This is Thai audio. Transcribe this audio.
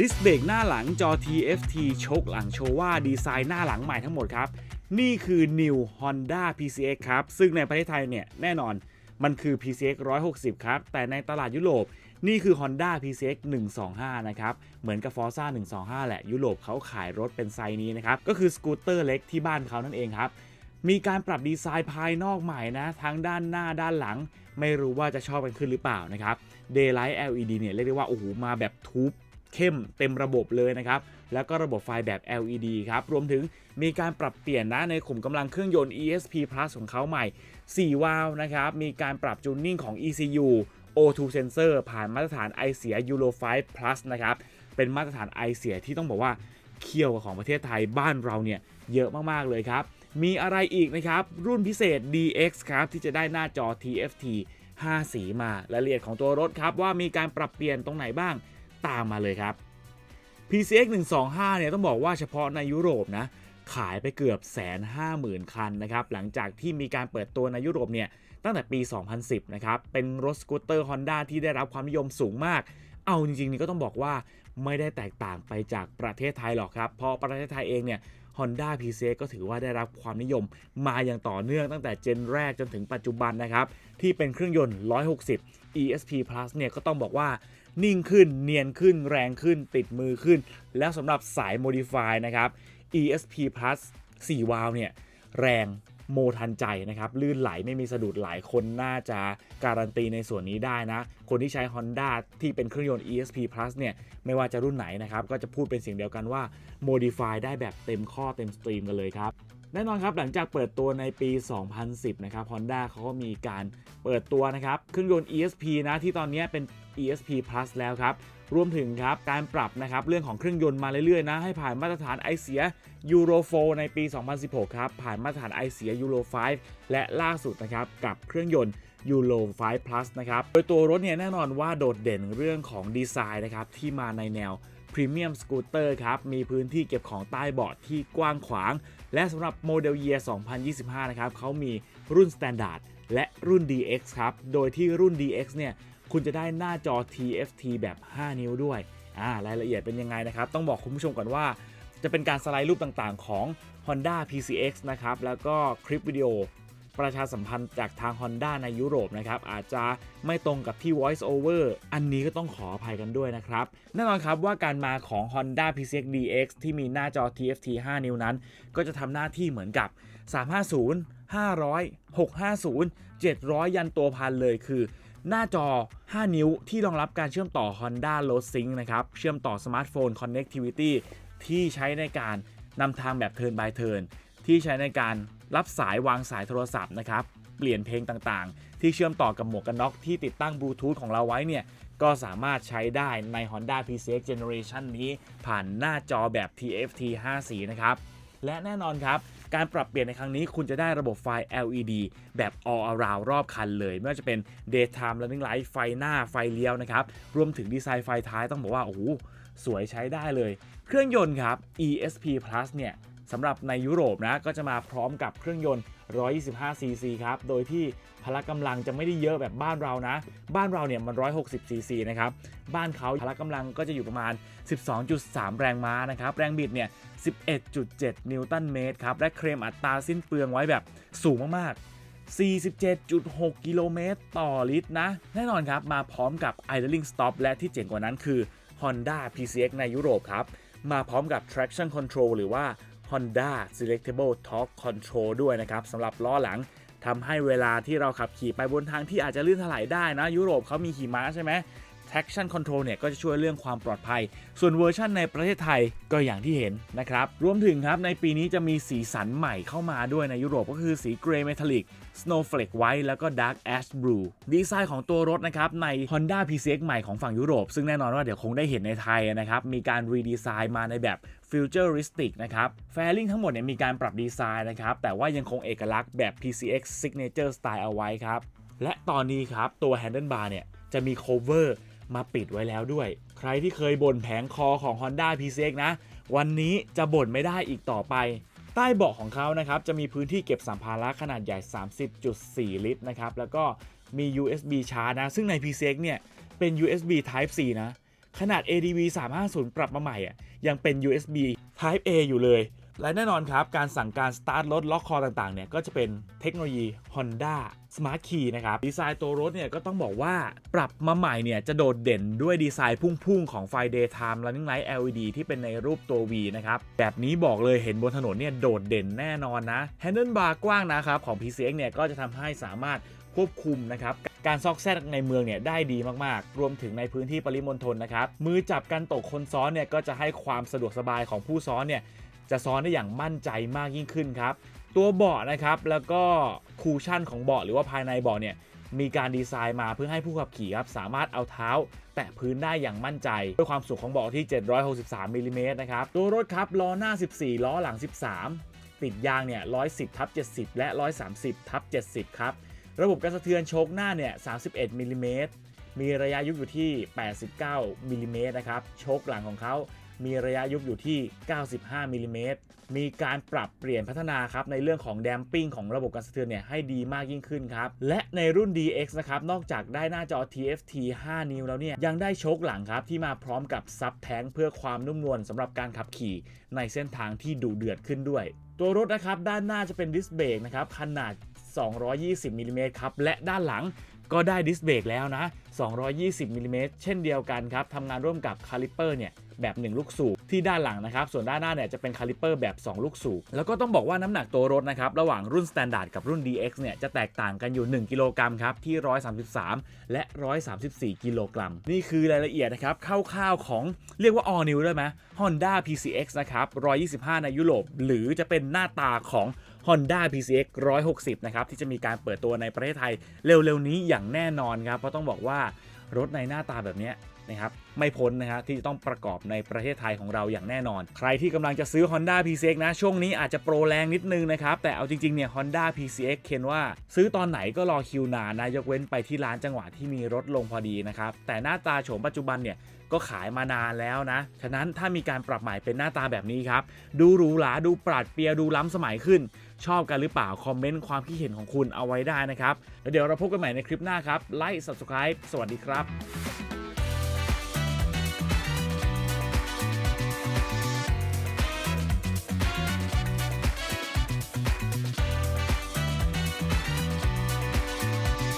ดิสเบรกหน้าหลังจอ TFT ชคหลังโชว่าดีไซน์หน้าหลังใหม่ทั้งหมดครับ นี่คือ New Honda PCX ครับ ซึ่งในประเทศไทยเนี่ยแน่นอนมันคือ PCX 160 ครับ แต่ในตลาดยุโรปนี่คือ Honda PCX 125 นะครับ เหมือนกับ Forza 125 แหละ ยุโรปเขาขายรถเป็นไซส์นี้นะครับ ก็คือสกูตเตอร์เล็กที่บ้านเขานั่นเองครับ มีการปรับดีไซน์ภายนอกใหม่นะ ทั้งด้านหน้าด้านหลัง ไม่รู้ว่าจะชอบกันขึ้นหรือเปล่านะครับ Daylight LED เนี่ยเรียกได้ว่า โอ้โห มาแบบทูบ เข้มเต็มระบบเลยนะครับ แล้วก็ระบบไฟแบบ LED ครับ รวมถึงมีการปรับเปลี่ยนนะในขุมกำลังเครื่องยนต์ ESP Plus ของเขาใหม่ 4 วาล์วนะครับ มีการปรับจูนนิ่งของ ECU O2 Sensor ผ่านมาตรฐานไอเสีย Euro 5 Plus นะครับ เป็นมาตรฐานไอเสียที่ต้องบอกว่าเคี่ยวของประเทศไทยบ้านเราเนี่ยเยอะมากๆเลยครับ มีอะไรอีกนะครับ รุ่นพิเศษ DX ครับ ที่จะได้หน้าจอ TFT 5 สีมารายละเอียดของตัวรถครับ ว่ามีการปรับเปลี่ยนตรงไหนบ้าง ตามมาเลยครับ PCX 125เนี่ยต้องบอกว่าเฉพาะในยุโรปนะขายไปเกือบแสนห้าหมื่นคันนะครับหลังจากที่มีการเปิดตัวในยุโรปเนี่ยตั้งแต่ปี 2010 นะครับ เป็นรถสกูตเตอร์ Honda ที่ได้รับความนิยมสูงมาก เอาจริงๆนี่ก็ต้องบอกว่าไม่ได้แตกต่างไปจากประเทศไทยหรอกครับ เพราะประเทศไทยเองเนี่ย Honda PCX ก็ถือว่าได้รับความนิยมมาอย่างต่อเนื่องตั้งแต่เจนแรกจนถึงปัจจุบันนะครับ ที่เป็นเครื่องยนต์ 160 ESP Plus เนี่ยก็ต้องบอกว่านิ่งขึ้นเนียนขึ้นแรงขึ้นติดมือขึ้น แล้วสำหรับสาย Modify นะครับ ESP Plus 4 วาล์วเนี่ยแรงโมทันใจนะครับ ลื่นไหลไม่มีสะดุดหลายคนน่าจะการันตีในส่วนนี้ได้นะ คนที่ใช้ Honda ที่เป็นเครื่องยนต์ ESP Plus เนี่ยไม่ว่าจะรุ่นไหนนะครับ ก็จะพูดเป็นเสียงเดียวกันว่า Modify ได้แบบเต็มข้อเต็มสตรีมกันเลยครับ แน่นอนครับหลังจากเปิดตัวในปี 2010 นะครับ Honda เขาก็มีการเปิดตัวนะครับเครื่องยนต์ ESP นะที่ตอนนี้เป็น ESP Plus แล้วครับ รวมถึงครับการปรับนะครับเรื่องของเครื่องยนต์มาเรื่อยๆนะให้ผ่านมาตรฐานไอเสีย Euro 4ในปี 2016 ครับ ผ่านมาตรฐานไอเสีย Euro 5และล่าสุดนะครับกับเครื่องยนต์ Euro 5 Plus นะครับ โดยตัวรถเนี่ยแน่นอนว่าโดดเด่นเรื่องของดีไซน์นะครับที่มาในแนว พรีเมียมสกูตเตอร์ครับ มีพื้นที่เก็บของใต้เบาะที่กว้างขวาง และสำหรับโมเดล Year 2025 นะครับเขามีรุ่น Standard และรุ่น DX ครับ โดยที่รุ่น DX เนี่ย คุณจะได้หน้าจอ TFT แบบ 5 นิ้วด้วย อ่า รายละเอียดเป็นยังไงนะครับ ต้องบอกคุณผู้ชมก่อนว่า จะเป็นการสไลด์รูปต่างๆ ของ Honda PCX นะครับ แล้วก็คลิปวิดีโอ ประชาสัมพันธ์จากทาง Honda ในยุโรปนะครับอาจจะไม่ตรงกับที่ Voice Over อันนี้ก็ต้องขออภัยกันด้วยนะครับแน่นอนครับว่าการมาของ Honda PCX DX ที่มีหน้าจอ TFT 5 นิ้วนั้น ก็จะทำหน้าที่เหมือนกับ 350 500 650 700 ยันตัวพันเลยคือหน้าจอ 5 นิ้วที่รองรับการเชื่อมต่อ Honda Road Sync นะครับ เชื่อมต่อสมาร์ทโฟน Connectivity ที่ใช้ในการนำทางแบบ Turn by Turn ที่ใช้ในการ รับสายวางสายโทรศัพท์นะครับ เปลี่ยนเพลงต่างๆ ที่เชื่อมต่อกับหมวกกันน็อกที่ติดตั้งบลูทูธของเราไว้เนี่ย ก็สามารถใช้ได้ใน Honda PCX Generation นี้ผ่านหน้าจอแบบ TFT 5 สีนะครับ และแน่นอนครับ การปรับเปลี่ยนในครั้งนี้คุณจะได้ระบบไฟ LED แบบ all around รอบคันเลย ไม่ว่าจะเป็น daytime running light ไฟหน้าไฟเลี้ยวนะครับ รวมถึงดีไซน์ไฟท้ายต้องบอกว่า โอ้โห สวยใช้ได้เลย เครื่องยนต์ครับ ESP Plus เนี่ย สำหรับในยุโรปนะก็จะมาพร้อมกับเครื่องยนต์ 125cc ครับ โดยที่พละกำลังจะไม่ได้เยอะแบบบ้านเรานะ บ้านเราเนี่ยมัน 160cc นะครับ บ้านเขาพละกำลังก็จะอยู่ประมาณ 12.3 แรงม้านะครับ แรงบิดเนี่ย 11.7 นิวตันเมตรครับ และเคลมอัตราสิ้นเปลืองไว้แบบสูงมากๆ47.6 กิโลเมตรต่อลิตรนะ แน่นอนครับ มาพร้อมกับ idling stop และที่เจ๋งกว่านั้นคือ Honda PCX ในยุโรปครับ มาพร้อมกับ traction control หรือว่า Honda Selectable Torque Control ด้วยนะครับสำหรับล้อหลังทำให้เวลาที่เราขับขี่ไปบนทางที่อาจจะลื่นถลายได้นะ ยุโรปเขามีหิมะใช่ไหม traction control เนี่ยก็จะช่วยเรื่องความปลอดภัย ส่วนเวอร์ชันในประเทศไทยก็อย่างที่เห็นนะครับ รวมถึงครับในปีนี้จะมีสีสันใหม่เข้ามาด้วยในยุโรปก็คือสีเกรย์เมทัลลิก Snowflake White แล้วก็ Dark Ash Blue ดีไซน์ของตัวรถนะครับใน Honda PCX ใหม่ของฝั่งยุโรป ซึ่งแน่นอนว่าเดี๋ยวคงได้เห็นในไทยนะครับ มีการรีดีไซน์มาในแบบ Futuristic นะครับแฟลิงทั้งหมดเนี่ยมีการปรับดีไซน์นะครับ แต่ว่ายังคงเอกลักษณ์แบบ PCX Signature Style เอาไว้ครับ และตอนนี้ครับตัว Handlebar เนี่ยจะมี cover มาปิดไว้แล้วด้วย ใครที่เคยบ่นแผงคอของ Honda PCX นะ วันนี้จะบ่นไม่ได้อีกต่อไปใต้เบาะของเขานะครับ จะมีพื้นที่เก็บสัมภาระขนาดใหญ่ 30.4 ลิตรนะครับ แล้วก็มี USB ชาร์จนะ ซึ่งใน PCX เนี่ย เป็น USB Type C นะ ขนาด ADV 350 ปรับมาใหม่อะยังเป็น USB Type A อยู่เลย และแน่นอนครับ การสั่งการสตาร์ทรถล็อกคอต่างๆเนี่ยก็จะเป็นเทคโนโลยี Honda Smart Key นะครับ ดีไซน์ตัวรถเนี่ยก็ต้องบอกว่าปรับมาใหม่เนี่ยจะโดดเด่นด้วยดีไซน์พุ่งๆ ของไฟ Daytime Running Light LED ที่เป็นในรูปตัว V นะครับ แบบนี้บอกเลยเห็นบนถนนเนี่ยโดดเด่นแน่นอนนะ Handle Bar กว้างนะครับ ของ PCX เนี่ยก็จะทำให้สามารถควบคุมนะครับการซอกแซกในเมืองเนี่ยได้ดีมากๆ รวมถึงในพื้นที่ปริมณฑลนะครับ มือจับกันตกคนซ้อนเนี่ยก็จะให้ความสะดวกสบายของผู้ซ้อนเนี่ย จะซ้อนได้อย่างมั่นใจมากยิ่งขึ้นครับ ตัวเบาะนะครับแล้วก็คูชั่นของเบาะหรือว่าภายในเบาะเนี่ยมีการดีไซน์มาเพื่อให้ผู้ขับขี่ครับสามารถเอาเท้า แตะพื้นได้อย่างมั่นใจ ด้วยความสูงของเบาะที่ 763มิลลิเมตรนะครับตัวรถครับล้อหน้า 14 ล้อหลัง 13 ติดยางเนี่ย 110ทับ70 และ 130ทับ70 ครับ ระบบการสะเทือนโชคหน้าเนี่ย 31มิลลิเมตร มีระยะยุบอยู่ที่ 89มิลลิเมตรนะครับ โชคหลังของเขามีระยะยุบอยู่ที่ 95มิลลิเมตรมีการปรับเปลี่ยนพัฒนาครับในเรื่องของแดมปิ้งของระบบการสะเทือนเนี่ยให้ดีมากยิ่งขึ้นครับ และในรุ่น DX นะครับ นอกจากได้หน้าจอ TFT 5 นิ้วแล้วเนี่ย ยังได้โชคหลังครับ ที่มาพร้อมกับซับแท้งเพื่อความนุ่มนวลสำหรับการขับขี่ในเส้นทางที่ดุเดือดขึ้นด้วย ตัวรถนะครับ ด้านหน้าจะเป็นดิสเบรกนะครับขนาด 220มิลลิเมตรครับและด้านหลัง ก็ได้ดิสเบรกแล้วนะ 220มิลลิเมตรเช่นเดียวกันครับทำงานร่วมกับคาลิเปอร์เนี่ยแบบ 1 ลูกสูบที่ด้านหลังนะครับ ส่วนด้านหน้าเนี่ยจะเป็นคาลิเปอร์แบบ 2 ลูกสูบแล้วก็ต้องบอกว่าน้ำหนักตัวรถนะครับ ระหว่างรุ่น Standard กับรุ่น DX เนี่ยจะแตกต่างกันอยู่ 1 กิโลกรัมครับ ที่ 133 และ 134 กิโลกรัม นี่คือรายละเอียดนะครับคร่าวๆของเรียกว่า all new ได้ไหม Honda PCX นะครับ 125 ในยุโรป หรือจะเป็นหน้าตาของ Honda PCX 160 นะครับ ที่จะมีการเปิดตัวในประเทศไทยเร็วๆนี้อย่างแน่นอนครับ เพราะต้องบอกว่ารถในหน้าตาแบบนี้ นะครับไม่พ้นนะครับที่จะต้องประกอบในประเทศไทยของเราอย่างแน่นอน ใครที่กำลังจะซื้อ Honda PCX นะ ช่วงนี้อาจจะโปรแรงนิดนึงนะครับ แต่เอาจริง ๆ เนี่ย Honda PCX เคนว่า ซื้อตอนไหนก็รอคิวนานนะ ยกเว้นไปที่ร้านจังหวะที่มีรถลงพอดีนะครับ แต่หน้าตาโฉมปัจจุบันเนี่ยก็ขายมานานแล้วนะ ฉะนั้นถ้ามีการปรับใหม่เป็นหน้าตาแบบนี้ครับ ดูหรูหรา ดูปราดเปรียว ดูล้ำสมัยขึ้น ชอบกันหรือเปล่า คอมเมนต์ความคิดเห็นของคุณเอาไว้ได้นะครับ แล้วเดี๋ยวเราพบกันใหม่ในคลิปหน้าครับ ไลค์ subscribe สวัสดีครับ